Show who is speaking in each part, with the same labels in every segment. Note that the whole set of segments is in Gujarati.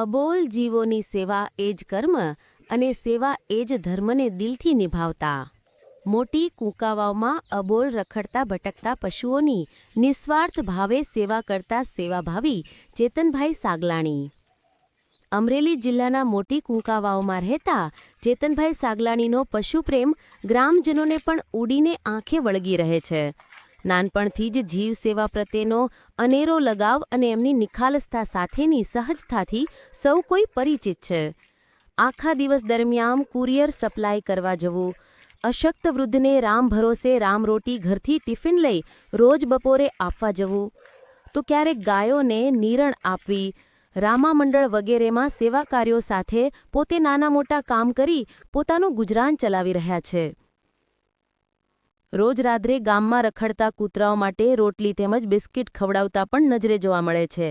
Speaker 1: અબોલ જીવોની સેવા એ જ કર્મ અને સેવા એ જ ધર્મને દિલથી નિભાવતા. મોટી કુંકાવાઓમાં અબોલ રખડતા ભટકતા પશુઓની નિસ્વાર્થ ભાવે સેવા કરતા સેવાભાવી ચેતનભાઈ સાગલાણી. અમરેલી જિલ્લાના મોટી કુંકાવાઓમાં રહેતા ચેતનભાઈ સાગલાણીનો પશુપ્રેમ ગ્રામજનોને પણ ઉડીને આંખે વળગી રહે છે. નાનપણથી જ જીવ સેવા પ્રત્યેનો અનેરો લગાવ અને એમની નિખાલસતા સાથેની સહજતાથી સૌ કોઈ પરિચિત છે. આખા દિવસ દરમિયાન કુરિયર સપ્લાય કરવા જવું. અશક્ત વૃદ્ધને રામ ભરોસે રામરોટી ઘરથી ટિફિન લઈ રોજ બપોરે આપવા જવું. તો ક્યારેક ગાયોને નીરણ આપવી રામા મંડળ વગેરેમાં સેવા કાર્યો સાથે પોતે નાના મોટા કામ કરી પોતાનું ગુજરાન ચલાવી રહ્યા છે. રોજ રાત્રે ગામમાં રખડતા કૂતરાઓ માટે રોટલી તેમજ બિસ્કિટ ખવડાવતા પણ નજરે જોવા મળે છે.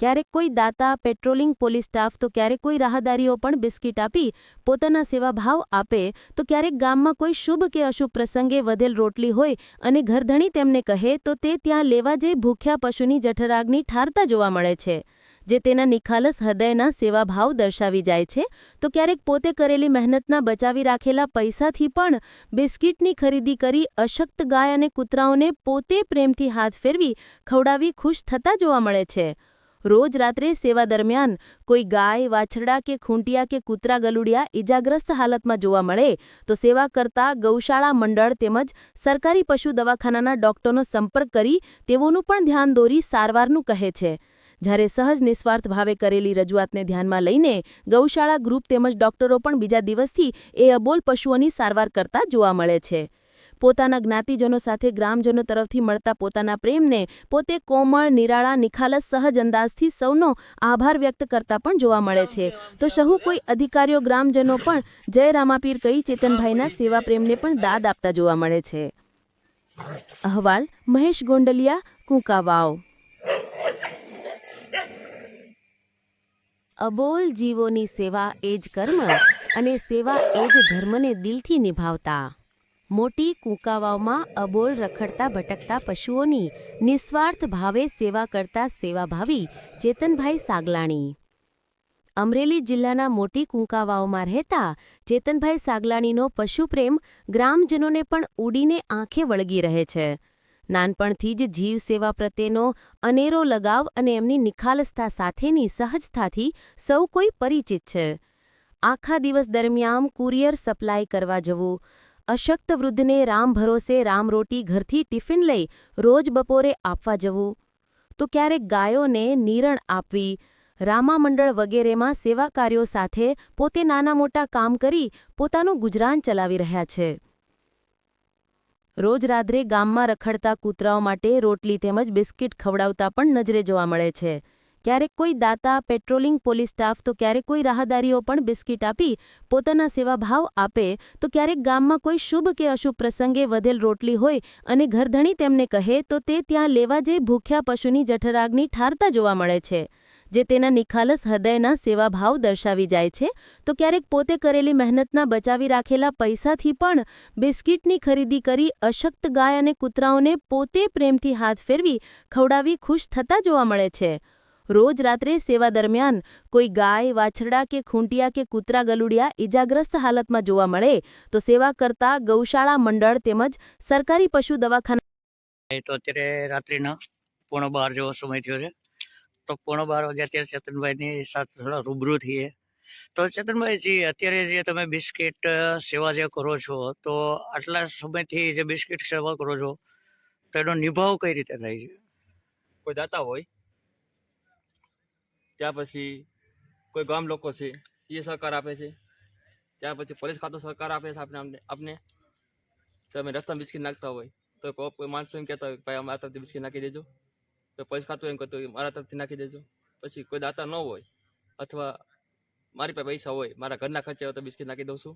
Speaker 1: ક્યારેક કોઈ દાતા, પેટ્રોલિંગ પોલીસ સ્ટાફ, તો ક્યારેક કોઈ રાહદારીઓ પણ બિસ્કિટ આપી પોતાના સેવાભાવ આપે, તો ક્યારેક ગામમાં કોઈ શુભ કે અશુભ પ્રસંગે વધેલ રોટલી હોય અને ઘરધણી તેમને કહે, તો તે ત્યાં લેવા જઈ ભૂખ્યા પશુની જઠરાગ્નિ ઠારતા જોવા મળે છે. જે તેના નિખાલસ હૃદયના સેવાભાવ દર્શાવી જાય છે, તો ક્યારેક પોતે કરેલી મહેનતના બચાવી રાખેલા પૈસાથી પણ બિસ્કિટની ખરીદી કરી અશક્ત ગાય અને કૂતરાઓને પોતે પ્રેમથી હાથ ફેરવી ખવડાવી ખુશ થતા જોવા મળે છે. રોજ રાત્રે સેવા દરમિયાન કોઈ ગાય, વાછરડા કે ખૂંટિયા કે કૂતરા ગલુડિયા ઇજાગ્રસ્ત હાલતમાં જોવા મળે, તો સેવા કરતા ગૌશાળા મંડળ તેમજ સરકારી પશુ દવાખાનાના ડોક્ટરનો સંપર્ક કરી તેઓનું પણ ધ્યાન દોરી સારવારનું કહે છે. જ્યારે સહજ નિસ્વાર્થ ભાવે કરેલી રજૂઆતને ધ્યાનમાં લઈને ગૌશાળા ગ્રુપ તેમજ ડોક્ટરો પણ બીજા દિવસથી એ અબોલ પશુઓની સારવાર કરતા જોવા મળે છે. પોતાના જ્ઞાતિજનો સાથે ગ્રામજનો તરફથી મળતા પોતાના પ્રેમને પોતે કોમળ, નિરાળા, નિખાલસ, સહજ અંદાજથી સૌનો આભાર વ્યક્ત કરતા પણ જોવા મળે છે. તો સહુ કોઈ અધિકારીઓ, ગ્રામજનો પણ જય રામાપીર કહી ચેતનભાઈના સેવા પ્રેમને પણ દાદ આપતા જોવા મળે છે. અહવાલ મહેશ ગોંડલિયા, કુંકાવાવ. અબોલ જીવોની સેવા એ જ કર્મ અને સેવા એ જ ધર્મને દિલથી નિભાવતા. મોટી કુંકાવાઓમાં અબોલ રખડતા ભટકતા પશુઓની નિસ્વાર્થ ભાવે સેવા કરતા સેવાભાવી ચેતનભાઈ સાગલાણી. અમરેલી જિલ્લાના મોટી કુંકાવાઓમાં રહેતા ચેતનભાઈ સાગલાણીનો પશુપ્રેમ ગ્રામજનોને પણ ઉડીને આંખે વળગી રહે છે. નાનપણથી જ જીવ સેવા પ્રત્યેનો અનેરો લગાવ અને એમની નિખાલસતા સાથેની સહજતાથી સૌ કોઈ પરિચિત છે. આખા દિવસ દરમિયાન કુરિયર સપ્લાય કરવા જવું. અશક્ત વૃદ્ધને રામ ભરોસે રામરોટી ઘરથી ટિફિન લઈ રોજ બપોરે આપવા જવું. તો ક્યારેક ગાયોને નીરણ આપવી. રામામંડળ વગેરેમાં સેવા કાર્યો સાથે પોતે નાના મોટા કામ કરી પોતાનું ગુજરાન ચલાવી રહ્યા છે. રોજ રાત્રે ગામમાં રખડતા કૂતરાઓ માટે રોટલી તેમજ બિસ્કિટ ખવડાવતા પણ નજરે જોવા મળે છે. ક્યારેક કોઈ દાતા, પેટ્રોલિંગ પોલીસ સ્ટાફ તો ક્યારેક કોઈ રાહદારીઓ પણ બિસ્કિટ આપી પોતાના સેવાભાવ આપે તો ક્યારેક ગામમાં કોઈ શુભ કે અશુભ પ્રસંગે વધેલ રોટલી હોય અને ઘરધણી તેમને કહે તો તે ત્યાં લેવા જઈ ભૂખ્યા પશુની જઠરાગની ઠારતા જોવા મળે છે. જે તેના નિખાલસ હૃદયના સેવાભાવ દર્શાવી જાય છે, તો ક્યારેક પોતે કરેલી મહેનતના બચાવી રાખેલા પૈસાથી પણ બિસ્કિટની ખરીદી કરી અશક્ત ગાય અને કૂતરાઓને પોતે પ્રેમથી હાથ ફેરવી ખવડાવી ખુશ થતા જોવા મળે છે. રોજ રાત્રે સેવા દરમિયાન કોઈ ગાય, વાછરડા કે ખૂંટિયા કે કૂતરા ગલુડિયા ઇજાગ્રસ્ત હાલતમાં જોવા મળે, તો સેવા કરતા ગૌશાળા મંડળ તેમજ સરકારી પશુ દવાખાના
Speaker 2: રાત્રિના પોણો બાર જેવો સમય થયો છે. તો પોણો બાર વાગે અત્યારે ચેતનભાઈની સાથે થોડા રૂબરૂ થઈએ. તો ચેતનભાઈ જી અત્યારે જે તમે બિસ્કિટ સેવા જે કરો છો, તો આટલા સમયથી જે બિસ્કિટ સેવા કરો છો, તો એનો નિભાવ કઈ રીતે થાય છે?
Speaker 3: કોઈ દાતા હોય, ત્યાં પછી કોઈ ગામ લોકો છે, એ સહકાર આપે છે ત્યાર પછી પોલીસ ખાતું સહકાર આપે છે આપણે આપને તમે રસ્તા બિસ્કિટ નાખતા હોય, તો કોઈ માણસો એમ કહેતા હોય ભાઈ, અમારા તરફથી બિસ્કિટ નાખી દેજો. તો પૈસા ખાતું એમ હોય મારા તરફથી નાખી દેજો. પછી કોઈ દાતા ન હોય, અથવા મારી પાસે પૈસા હોય, મારા ઘરના ખર્ચે હોય તો બિસ્કિટ નાખી દઉં છું.